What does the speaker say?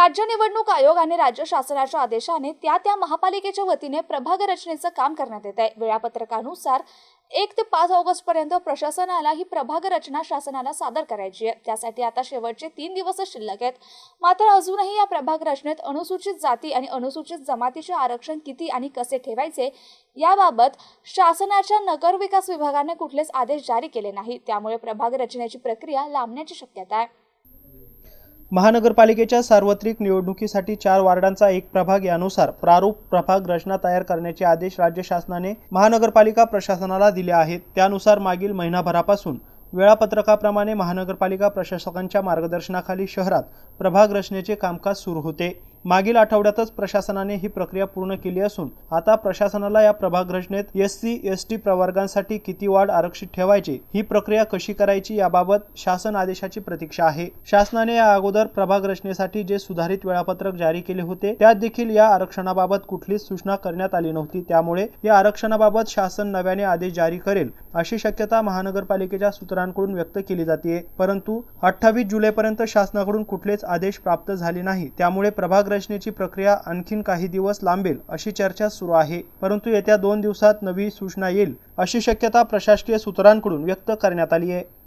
राज्य निवडणूक आयोग आणि राज्य शासनाच्या आदेशाने त्या त्या महापालिकेच्या वतीने प्रभाग रचनेचं काम करण्यात येत आहे वेळापत्रकानुसार एक ते पाच ऑगस्ट पर्यंत प्रशासनाला ही प्रभाग रचना शासनाला सादर करायची आहे. त्यासाठी आता शेवटचे तीन दिवस शिल्लक आहेत. मात्र अजूनही या प्रभाग रचनेत अनुसूचित जाती आणि अनुसूचित जमातीचे आरक्षण किती आणि कसे ठेवायचे याबाबत शासनाच्या नगर विकास विभागाने कुठलेच आदेश जारी केले नाही. त्यामुळे प्रभाग रचनेची प्रक्रिया लांबण्याची शक्यता आहे. महानगरपालिकेच्या सार्वत्रिक निवडणुकीसाठी चार वार्डांचा एक प्रभाग यानुसार प्रारूप प्रभाग रचना तयार करण्याचे आदेश राज्य शासनाने महानगरपालिका प्रशासनाला दिले आहेत. त्यानुसार मागील महिनाभरापासून वेळापत्रकाप्रमाणे महानगरपालिका प्रशासकांच्या मार्गदर्शनाखाली शहरात प्रभाग रचनेचे कामकाज सुरू होते. मागील आठवड्यातच प्रशासनाने ही प्रक्रिया पूर्ण केली असून आता प्रशासनाला या प्रभाग रचनेत एस सी एस टी प्रवर्गांसाठी किती वाढ आरक्षित ठेवायचे ही प्रक्रिया कशी करायची याबाबत शासन आदेशाची प्रतीक्षा आहे. शासनाने या अगोदर प्रभाग रचनेसाठी जे सुधारित वेळापत्रक जारी केले होते त्यात देखील या आरक्षणाबाबत कुठलीच सूचना करण्यात आली नव्हती. त्यामुळे या आरक्षणाबाबत शासन नव्याने आदेश जारी करेल अशी शक्यता महानगरपालिकेच्या सूत्रांकडून व्यक्त केली जाते. परंतु अठ्ठावीस जुलैपर्यंत शासनाकडून कुठलेच आदेश प्राप्त झाले नाही. त्यामुळे प्रभाग रचनेची प्रक्रिया आणखीन काही दिवस लांबेल अशी चर्चा सुरू आहे. परंतु येत्या दोन दिवसात नवी सूचना येईल अशी शक्यता प्रशासकीय सूत्रांकडून व्यक्त करण्यात आली आहे.